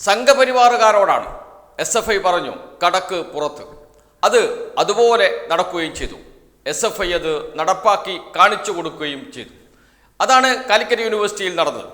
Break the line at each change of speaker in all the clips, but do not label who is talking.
സംഘപരിവാറുകാരോടാണ് S F I പറഞ്ഞു കടക്ക് പുറത്ത്. അത് അതുപോലെ നടക്കുകയും ചെയ്തു. എസ് എഫ് ഐ അത് നടപ്പാക്കി കാണിച്ചു കൊടുക്കുകയും ചെയ്തു. അതാണ് കാലിക്കറ്റ് യൂണിവേഴ്സിറ്റിയിൽ നടന്നത്.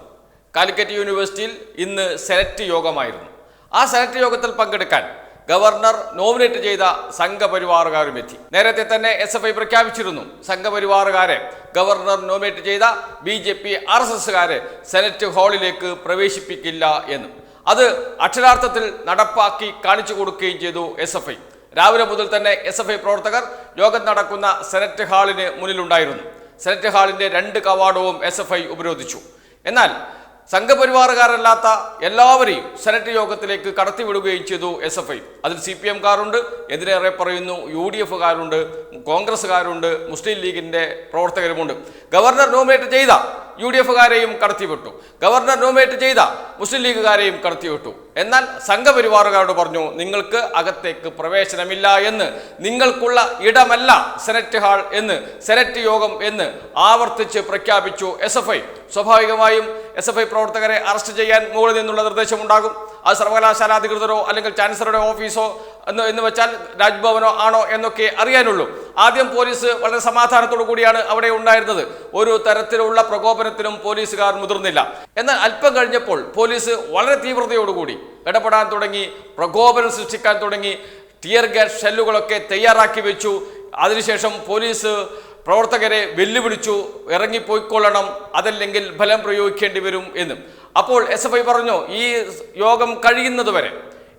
കാലിക്കറ്റ് യൂണിവേഴ്സിറ്റിയിൽ ഇന്ന് സെലക്ട് യോഗമായിരുന്നു. ആ സെലക്ട് യോഗത്തിൽ പങ്കെടുക്കാൻ ഗവർണർ നോമിനേറ്റ് ചെയ്ത സംഘപരിവാറുകാരും എത്തി. നേരത്തെ തന്നെ എസ് എഫ് ഐ പ്രഖ്യാപിച്ചിരുന്നു. സംഘപരിവാറുകാരെ ഗവർണർ നോമിനേറ്റ് ചെയ്ത B J P R S എസുകാരെ senate ഹാളിലേക്ക് പ്രവേശിപ്പിക്കില്ല എന്ന്. അത് അക്ഷരാർത്ഥത്തിൽ നടപ്പാക്കി കാണിച്ചു കൊടുക്കുകയും ചെയ്തു എസ് എഫ് ഐ. രാവിലെ മുതൽ തന്നെ എസ് എഫ് ഐ പ്രവർത്തകർ യോഗം നടക്കുന്ന സെനറ്റ് ഹാളിന് മുന്നിലുണ്ടായിരുന്നു. സെനറ്റ് ഹാളിന്റെ രണ്ട് കവാടവും എസ് എഫ് ഐ ഉപരോധിച്ചു. എന്നാൽ സംഘപരിവാറുകാരല്ലാത്ത എല്ലാവരെയും സെനറ്റ് യോഗത്തിലേക്ക് കടത്തിവിടുകയും ചെയ്തു എസ് എഫ് ഐ. അതിൽ സി പി എംകാരുണ്ട് എതിരേറെ പറയുന്നു യു ഡി എഫുകാരുണ്ട് കോൺഗ്രസ്സുകാരുണ്ട് മുസ്ലിം ലീഗിന്റെ പ്രവർത്തകരുമുണ്ട്. ഗവർണർ നോമിനേറ്റ് ചെയ്ത യു ഡി എഫുകാരെയും കടത്തിവിട്ടു. ഗവർണർ നോമിനേറ്റ് ചെയ്ത മുസ്ലിം ലീഗുകാരെയും കടത്തിവിട്ടു. എന്നാൽ സംഘപരിവാറുകാരോട് പറഞ്ഞു നിങ്ങൾക്ക് അകത്തേക്ക് പ്രവേശനമില്ല എന്ന് നിങ്ങൾക്കുള്ള ഇടമല്ല സെനറ്റ് ഹാൾ എന്ന് സെനറ്റ് യോഗം എന്ന് ആവർത്തിച്ച് പ്രഖ്യാപിച്ചു എസ് എഫ് ഐ. സ്വാഭാവികമായും എസ് എഫ് ഐ പ്രവർത്തകരെ അറസ്റ്റ് ചെയ്യാൻ മുകളിൽ നിന്നുള്ള നിർദ്ദേശമുണ്ടാകും. അത് സർവകലാശാല അധികൃതരോ അല്ലെങ്കിൽ ചാൻസലറുടെ ഓഫീസോ എന്ന് എന്ന് വെച്ചാൽ രാജ്ഭവനോ ആണോ എന്നൊക്കെ അറിയാനുള്ളൂ. ആദ്യം പോലീസ് വളരെ സമാധാനത്തോടു കൂടിയാണ് അവിടെ ഉണ്ടായിരുന്നത്. ഒരു തരത്തിലുള്ള പ്രകോപനത്തിനും പോലീസുകാർ മുതിർന്നില്ല. എന്നാൽ അല്പം കഴിഞ്ഞപ്പോൾ പോലീസ് വളരെ തീവ്രതയോടുകൂടി ഇടപെടാൻ തുടങ്ങി പ്രകോപനം സൃഷ്ടിക്കാൻ തുടങ്ങി ടിയർ ഗ്യാസ് ഷെല്ലുകളൊക്കെ തയ്യാറാക്കി വെച്ചു. അതിനുശേഷം പോലീസ് പ്രവർത്തകരെ വെല്ലുവിളിച്ചു ഇറങ്ങിപ്പോയിക്കൊള്ളണം അതല്ലെങ്കിൽ ഫലം പ്രയോഗിക്കേണ്ടി വരും എന്നും. അപ്പോൾ എസ് എഫ് ഐ പറഞ്ഞു ഈ യോഗം കഴിയുന്നതുവരെ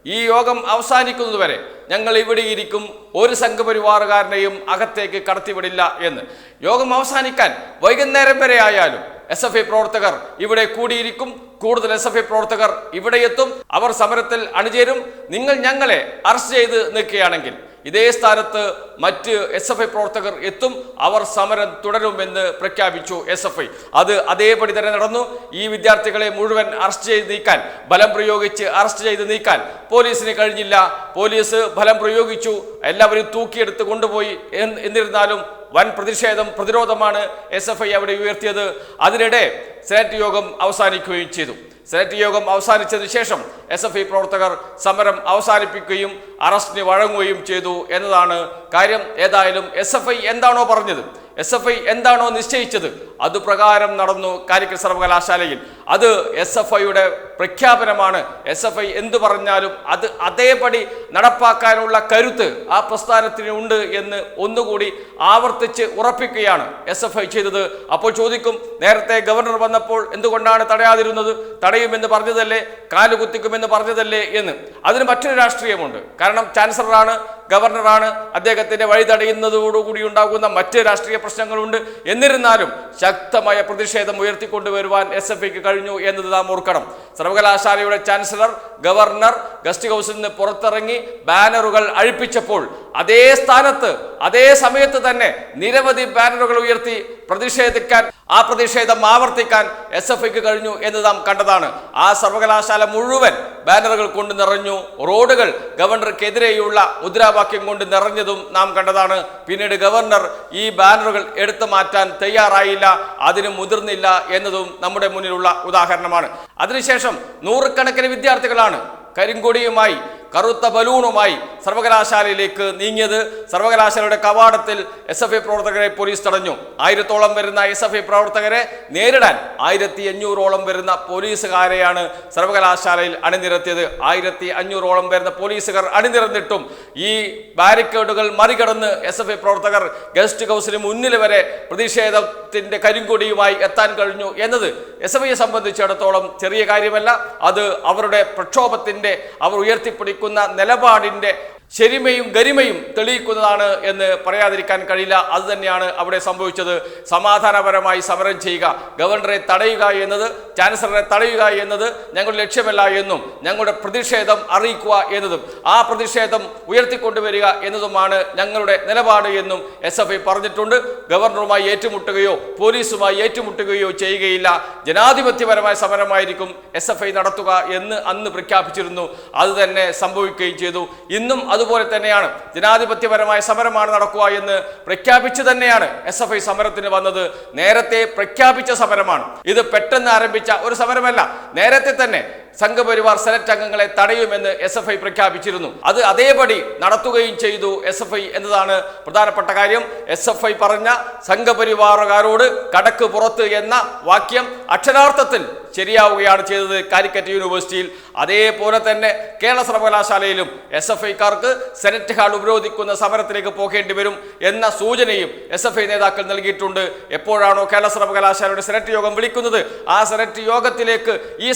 ഈ യോഗം അവസാനിക്കുന്നതുവരെ ഞങ്ങൾ ഇവിടെ ഇരിക്കും ഒരു സംഘപരിവാറുകാരനെയും അകത്തേക്ക് കടത്തിവിടില്ല എന്ന്. യോഗം അവസാനിക്കാൻ വൈകുന്നേരം വരെ ആയാലും എസ് എഫ് ഐ പ്രവർത്തകർ ഇവിടെ കൂടിയിരിക്കും. കൂടുതൽ എസ് എഫ് ഐ പ്രവർത്തകർ ഇവിടെ എത്തും. അവർ സമരത്തിൽ അണിചേരും. നിങ്ങൾ ഞങ്ങളെ അറസ്റ്റ് ചെയ്ത് നിൽക്കുകയാണെങ്കിൽ ഇതേ സ്ഥാനത്ത് മറ്റ് എസ് എഫ് ഐ പ്രവർത്തകർ എത്തും അവർ സമരം തുടരുമെന്ന് പ്രഖ്യാപിച്ചു എസ് എഫ് ഐ അത് അതേപടി തന്നെ നടന്നു. ഈ വിദ്യാർത്ഥികളെ മുഴുവൻ അറസ്റ്റ് ചെയ്ത് നീക്കാൻ ബലം പ്രയോഗിച്ച് അറസ്റ്റ് ചെയ്ത് നീക്കാൻ പോലീസിന് കഴിഞ്ഞില്ല. പോലീസ് ബലം പ്രയോഗിച്ചു. എല്ലാവരും തൂക്കിയെടുത്ത് കൊണ്ടുപോയി എന്ന് എന്നിരുന്നാലും വൻ പ്രതിഷേധം പ്രതിരോധമാണ് എസ് അവിടെ ഉയർത്തിയത്. അതിനിടെ സെനറ്റ് യോഗം അവസാനിക്കുകയും ചെയ്തു. സെനറ്റ് യോഗം അവസാനിച്ചതിന് ശേഷം എസ് എഫ് ഐ പ്രവർത്തകർ സമരം അവസാനിപ്പിക്കുകയും അറസ്റ്റിന് വഴങ്ങുകയും ചെയ്തു എന്നതാണ് കാര്യം. ഏതായാലും എസ് എഫ് ഐ എന്താണോ പറഞ്ഞത്. എസ് എഫ് ഐ എന്താണോ നിശ്ചയിച്ചത് അതുപ്രകാരം നടന്നു കാലിക്കറ്റ് സർവകലാശാലയിൽ. അത് എസ് എഫ് ഐയുടെ പ്രഖ്യാപനമാണ്. എസ് എഫ് ഐ എന്തു പറഞ്ഞാലും അത് അതേപടി നടപ്പാക്കാനുള്ള കരുത്ത് ആ പ്രസ്ഥാനത്തിന് ഉണ്ട് എന്ന് ഒന്നുകൂടി ആവർത്തിച്ച് ഉറപ്പിക്കുകയാണ് എസ് എഫ് ഐ ചെയ്തത്. അപ്പോൾ ചോദിക്കും നേരത്തെ ഗവർണർ വന്നപ്പോൾ എന്തുകൊണ്ടാണ് തടയാതിരുന്നത്? തടയുമെന്ന് പറഞ്ഞതല്ലേ? കാലുകുത്തിക്കുമെന്ന് പറഞ്ഞതല്ലേ എന്ന്. അതിന് മറ്റൊരു രാഷ്ട്രീയമുണ്ട്. കാരണം ചാൻസലറാണ് ഗവർണറാണ് അദ്ദേഹത്തിന്റെ വഴി തടയുന്നതോടുകൂടി ഉണ്ടാകുന്ന മറ്റ് രാഷ്ട്രീയ പ്രശ്നങ്ങളുണ്ട്. എന്നിരുന്നാലും ശക്തമായ പ്രതിഷേധം ഉയർത്തിക്കൊണ്ടുവരുവാൻ എസ് എഫ് ഐക്ക് കഴിഞ്ഞു എന്നത് നാം ഓർക്കണം. സർവകലാശാലയുടെ ചാൻസലർ ഗവർണർ ഗസ്റ്റ് ഹൗസിൽ നിന്ന് പുറത്തിറങ്ങി ബാനറുകൾ അഴിപ്പിച്ചപ്പോൾ അതേ സ്ഥാനത്ത് അതേ സമയത്ത് തന്നെ നിരവധി ബാനറുകൾ ഉയർത്തി പ്രതിഷേധിക്കാൻ ആ പ്രതിഷേധം ആവർത്തിക്കാൻ എസ് എഫ് ഐക്ക് കഴിഞ്ഞു എന്ന് നാം കണ്ടതാണ്. ആ സർവകലാശാല മുഴുവൻ ബാനറുകൾ കൊണ്ട് നിറഞ്ഞു റോഡുകൾ ഗവർണർക്കെതിരെയുള്ള മുദ്രാവാക്യം കൊണ്ട് നിറഞ്ഞതും നാം കണ്ടതാണ്. പിന്നീട് ഗവർണർ ഈ ബാനറുകൾ എടുത്തു മാറ്റാൻ തയ്യാറായില്ല അതിന് മുതിർന്നില്ല എന്നതും നമ്മുടെ മുന്നിലുള്ള ഉദാഹരണമാണ്. അതിനുശേഷം നൂറുകണക്കിന് വിദ്യാർത്ഥികളാണ് കരിങ്കൊടിയുമായി കറുത്ത ബലൂണുമായി സർവകലാശാലയിലേക്ക് നീങ്ങിയത് സർവകലാശാലയുടെ കവാടത്തിൽ എസ് എഫ് ഐ പ്രവർത്തകരെ പോലീസ് തടഞ്ഞു. ആയിരത്തോളം വരുന്ന എസ് എഫ് ഐ പ്രവർത്തകരെ നേരിടാൻ ആയിരത്തി അഞ്ഞൂറോളം വരുന്ന പോലീസുകാരെയാണ് സർവകലാശാലയിൽ അണിനിരത്തിയത്. ആയിരത്തി അഞ്ഞൂറോളം വരുന്ന പോലീസുകാർ അണിനിരന്നിട്ടും ഈ ബാരിക്കേഡുകൾ മറികടന്ന് എസ് എഫ് ഐ പ്രവർത്തകർ ഗസ്റ്റ് ഹൗസിന് മുന്നിൽ വരെ പ്രതിഷേധത്തിന്റെ കരിങ്കൊടിയുമായി എത്താൻ കഴിഞ്ഞു എന്നത് എസ് എഫ് ഐയെ സംബന്ധിച്ചിടത്തോളം ചെറിയ കാര്യമല്ല. അത് അവരുടെ പ്രക്ഷോഭത്തിന്റെ അവർ ഉയർത്തിപ്പിടിക്കുന്ന നിലപാടിന്റെ ശരിമയും ഗരിമയും തെളിയിക്കുന്നതാണ് എന്ന് പറയാതിരിക്കാൻ കഴിയില്ല. അത് തന്നെയാണ് അവിടെ സംഭവിച്ചത്. സമാധാനപരമായി സമരം ചെയ്യുക. ഗവർണറെ തടയുക എന്നത് ചാൻസലറെ തടയുക എന്നത് ഞങ്ങളുടെ ലക്ഷ്യമല്ല എന്നും ഞങ്ങളുടെ പ്രതിഷേധം അറിയിക്കുക എന്നതും ആ പ്രതിഷേധം ഉയർത്തിക്കൊണ്ടുവരിക എന്നതുമാണ് ഞങ്ങളുടെ നിലപാട് എന്നും എസ് എഫ് ഐ പറഞ്ഞിട്ടുണ്ട്. ഗവർണറുമായി ഏറ്റുമുട്ടുകയോ പോലീസുമായി ഏറ്റുമുട്ടുകയോ ചെയ്യുകയില്ല. ജനാധിപത്യപരമായ സമരമായിരിക്കും എസ് എഫ് ഐ നടത്തുക എന്ന് അന്ന് പ്രഖ്യാപിച്ചിരുന്നു. അത് തന്നെ സംഭവിക്കുകയും ചെയ്തു. ഇന്നും അതുപോലെ തന്നെയാണ് ജനാധിപത്യപരമായ സമരമാണ് നടക്കുക എന്ന് പ്രഖ്യാപിച്ചു തന്നെയാണ് എസ് എഫ് ഐ സമരത്തിന് വന്നത്. നേരത്തെ പ്രഖ്യാപിച്ച സമരമാണ്. ഇത് പെട്ടെന്ന് ആരംഭിച്ച ഒരു സമരമല്ല. നേരത്തെ തന്നെ സംഘപരിവാർ സെനറ്റ് അംഗങ്ങളെ തടയുമെന്ന് എസ് എഫ് ഐ പ്രഖ്യാപിച്ചിരുന്നു. അത് അതേപടി നടത്തുകയും ചെയ്തു എസ് എഫ് ഐ എന്നതാണ് പ്രധാനപ്പെട്ട കാര്യം. എസ് എഫ് ഐ പറഞ്ഞ സംഘപരിവാറുകാരോട് കടക്ക് പുറത്ത് എന്ന വാക്യം അക്ഷരാർത്ഥത്തിൽ ശരിയാവുകയാണ് ചെയ്തത് കാലിക്കറ്റ് യൂണിവേഴ്സിറ്റിയിൽ. അതേപോലെ തന്നെ കേരള സർവകലാശാലയിലും എസ് എഫ് ഐക്കാർക്ക് സെനറ്റ് ഹാൾ ഉപരോധിക്കുന്ന സമരത്തിലേക്ക് പോകേണ്ടി വരും എന്ന സൂചനയും എസ് എഫ് ഐ നേതാക്കൾ നൽകിയിട്ടുണ്ട്. എപ്പോഴാണോ കേരള സർവകലാശാലയുടെ സെനറ്റ് യോഗം വിളിക്കുന്നത് ആ സെനറ്റ് യോഗത്തിലേക്ക് ഈ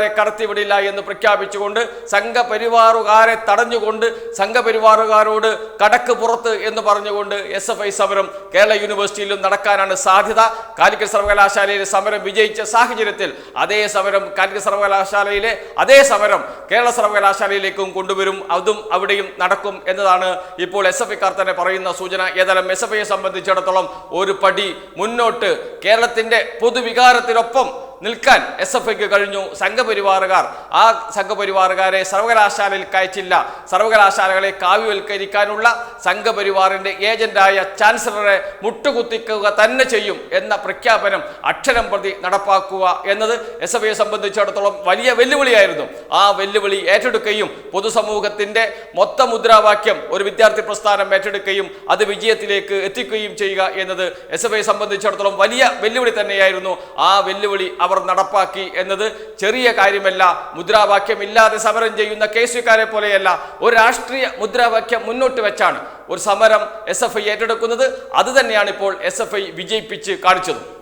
സംഘപരിവാറുകാരെ കടത്തിവിടില്ല എന്ന് പ്രഖ്യാപിച്ചുകൊണ്ട് സംഘപരിവാറുകാരെ തടഞ്ഞുകൊണ്ട് സംഘപരിവാറുകാരോട് കടക്ക് പുറത്ത് എന്ന് പറഞ്ഞുകൊണ്ട് എസ് എഫ് ഐ സമരം കേരള യൂണിവേഴ്സിറ്റിയിലും നടക്കാനാണ് സാധ്യത. കാലിക്കറ്റ് സർവകലാശാലയിലെ സമരം വിജയിച്ച സാഹചര്യത്തിൽ അതേ സമരം കാലിക്കറ്റ് സർവകലാശാലയിലെ അതേ സമരം കേരള സർവകലാശാലയിലേക്കും കൊണ്ടുവരും അതും അവിടെയും നടക്കും എന്നതാണ് ഇപ്പോൾ എസ് എഫ് ഐക്കാർ തന്നെ പറയുന്ന സൂചന. ഏതായാലും എസ് എഫ് ഐയെ സംബന്ധിച്ചിടത്തോളം ഒരു പടി മുന്നോട്ട് കേരളത്തിന്റെ പൊതുവികാരത്തിനൊപ്പം നിൽക്കാൻ എസ് എഫ് ഐക്ക് കഴിഞ്ഞു. സംഘപരിവാറുകാർ ആ സംഘപരിവാറുകാരെ സർവകലാശാലയിൽ കയച്ചില്ല സർവകലാശാലകളെ കാവ്യവൽക്കരിക്കാനുള്ള സംഘപരിവാറിന്റെ ഏജന്റായ ചാൻസലറെ മുട്ടുകുത്തിക്കുക തന്നെ ചെയ്യും എന്ന പ്രഖ്യാപനം അക്ഷരം പ്രതി നടപ്പാക്കുക എന്നത് എസ് എഫ് ഐയെ സംബന്ധിച്ചിടത്തോളം വലിയ വെല്ലുവിളിയായിരുന്നു. ആ വെല്ലുവിളി ഏറ്റെടുക്കുകയും പൊതുസമൂഹത്തിന്റെ മൊത്ത മുദ്രാവാക്യം ഒരു വിദ്യാർത്ഥി പ്രസ്ഥാനം ഏറ്റെടുക്കുകയും അത് വിജയത്തിലേക്ക് എത്തിക്കുകയും ചെയ്യുക എന്നത് എസ് എഫ് ഐയെ സംബന്ധിച്ചിടത്തോളം വലിയ വെല്ലുവിളി തന്നെയായിരുന്നു. ആ വെല്ലുവിളി അവർ നടപ്പാക്കി എന്നത് ചെറിയ കാര്യമല്ല. മുദ്രാവാക്യം ഇല്ലാതെ സമരം ചെയ്യുന്ന കെ സിക്കാരെ പോലെയല്ല. ഒരു രാഷ്ട്രീയ മുദ്രാവാക്യം മുന്നോട്ട് വെച്ചാണ് ഒരു സമരം എസ് ഏറ്റെടുക്കുന്നത്. അത് തന്നെയാണ് ഇപ്പോൾ എസ് വിജയിപ്പിച്ച് കാണിച്ചത്.